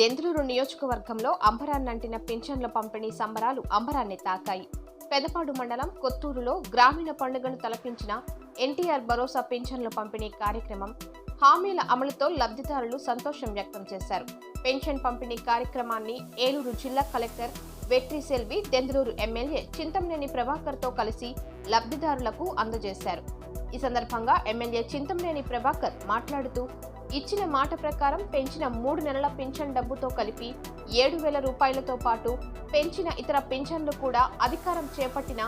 దెందులూరు నియోజకవర్గంలో అంబరాన్నంటిన పింఛన్ల పంపిణీ సంబరాలు అంబరాన్ని తాకాయి. పెదపాడు మండలం కొత్తూరులో గ్రామీణ పండుగను తలపించిన ఎన్టీఆర్ భరోసా పింఛన్ల పంపిణీ కార్యక్రమం హామీల అమలుతో లబ్ధిదారులు సంతోషం వ్యక్తం చేశారు. పెన్షన్ పంపిణీ కార్యక్రమాన్ని ఏలూరు జిల్లా కలెక్టర్ వెట్రి సెల్వి దెందులూరు ఎమ్మెల్యే చింతమనేని ప్రభాకర్తో కలిసి లబ్ధిదారులకు అందజేశారు. ఈ సందర్భంగా ఎమ్మెల్యే చింతమనేని ప్రభాకర్ మాట్లాడుతూ ఇచ్చిన మాట ప్రకారం పెంచిన మూడు నెలల పెన్షన్ డబ్బుతో కలిపి ఏడు వేల రూపాయలతో పాటు పెంచిన ఇతర పెన్షన్లు కూడా అధికారం చేపట్టిన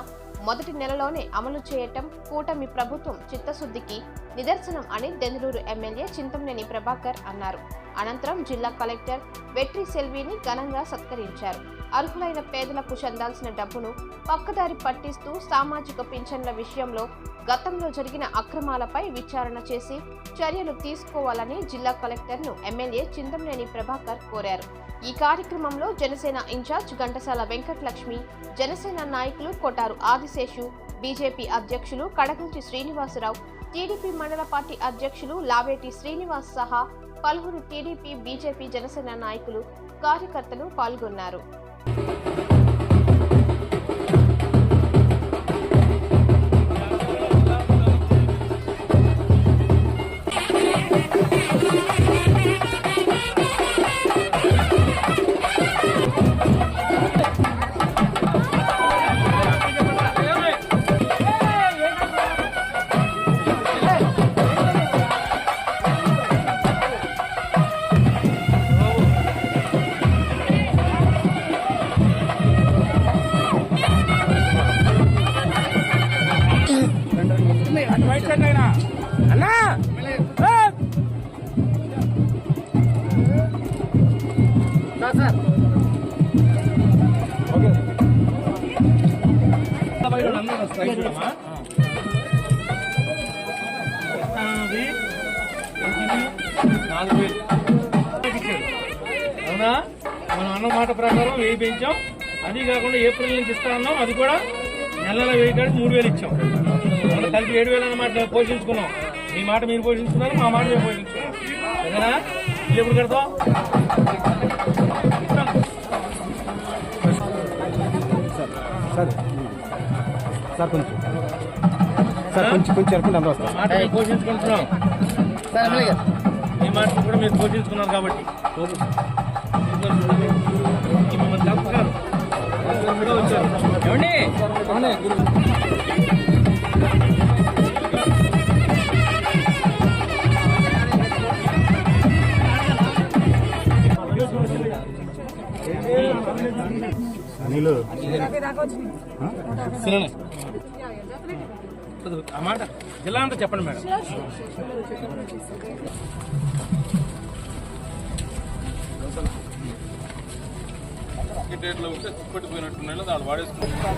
మొదటి నెలలోనే అమలు చేయటం కూటమి ప్రభుత్వం చిత్తశుద్ధికి నిదర్శనం అని దెందులూరు ఎమ్మెల్యే చింతమనేని ప్రభాకర్ అన్నారు. అనంతరం జిల్లా కలెక్టర్ వెట్రి సెల్విని ఘనంగా సత్కరించారు. అర్హులైన పేదలకు చెందాల్సిన డబ్బును పక్కదారి పట్టిస్తూ సామాజిక పింఛన్ల విషయంలో గతంలో జరిగిన అక్రమాలపై విచారణ చేసి చర్యలు తీసుకోవాలని జిల్లా కలెక్టర్ను ఎమ్మెల్యే చిందంనేని ప్రభాకర్ కోరారు. ఈ కార్యక్రమంలో జనసేన ఇన్ఛార్జ్ ఘంటసాల వెంకటలక్ష్మి జనసేన నాయకులు కొటారు ఆదిశేషు బీజేపీ అధ్యక్షులు కడగంచి శ్రీనివాసరావు టీడీపీ మండల పార్టీ అధ్యక్షులు లావేటి శ్రీనివాస్ సహా పలువురు టీడీపీ బీజేపీ జనసేన నాయకులు కార్యకర్తలు పాల్గొన్నారు. అన్నా! నాలుగు వేలు అవునా? మనం అన్న మాట ప్రకారం వెయ్యి పెంచాం అది కాకుండా ఏప్రిల్ నుంచి ఇస్తా అన్నాం. అది కూడా నెల నెల వెయ్యి మూడు వేలు ఇచ్చాం. మనం కలిపి ఏడు వేలు అన్నమాట పోషించుకున్నాం. మీ మాట మీరు పోషించుకున్నారు మా మాట మేము పోషించుకున్నాం. ఇల్లు ఎప్పుడు కడతాం సార్ సార్ కొంచెం సార్ కొంచెం కొంచెం జరపండి అందరూ మా మాట మేము పోషించుకుంటున్నాం. మీ మాట కూడా మీరు పోషించుకున్నారు కాబట్టి. మిమ్మల్ని ఏమండి మాట జిల్లా అంతా చెప్పండి మేడం. డేట్లో ఉంటే దాన్ని వాడేసుకుంటాం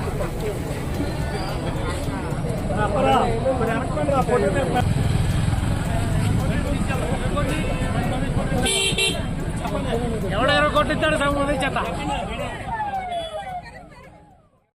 ತೋಟದಾರ ಸಂಘದ ಜತ